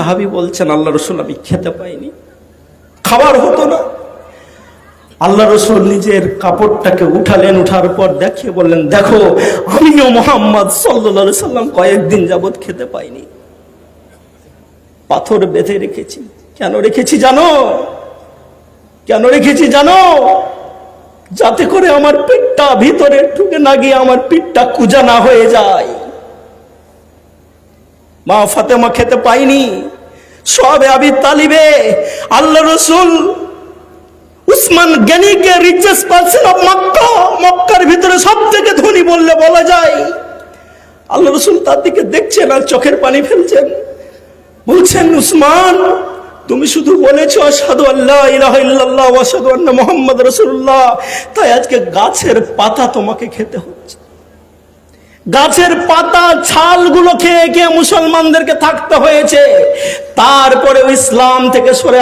সাহাবি বলছেন, আল্লাহ রসুল, আমি খেতে পাইনি। খাবার হতো না। আল্লাহ রসুল নিজের কাপড়টাকে উঠালেন, উঠার পর দেখিয়ে বললেন, দেখো, আমিও মোহাম্মদ সাল্লা সাল্লাম কয়েকদিন যাবৎ খেতে পাইনি। পাথর বেঁধে রেখেছি। কেন রেখেছি জানো? কেন রেখেছি জানো? যাতে করে আমার পিঠটা ভিতরে ঢুকে না গিয়ে আমার পিঠটা কুজা না হয়ে যায়। মা ফাতেমা খেতে পাইনি। সবে আবি তালিবে আল্লাহ রসুল উসমান জ্ঞানীকে রিচেস্ট পার্সন অফ মক্কা, মক্কার ভিতরে সব থেকে ধনী বললে বলা যায়। আল্লাহ রসুল তার দিকে দেখছেন আর চোখের পানি ফেলছেন। বলছেন, উসমান, তুমি শুধু বলেছ আসাদু আল্লাহ ইলাহা ইল্লাল্লাহ ওয়া আশহাদু আন্না মুহাম্মদ রাসূলুল্লাহ, তাই আজকে গাছের পাতা তোমাকে খেতে হচ্ছে। গাছের পাতা ছালগুলো খেয়ে খেয়ে মুসলমানদেরকে থাকতে হয়েছে। তারপরে ইসলাম থেকে সরে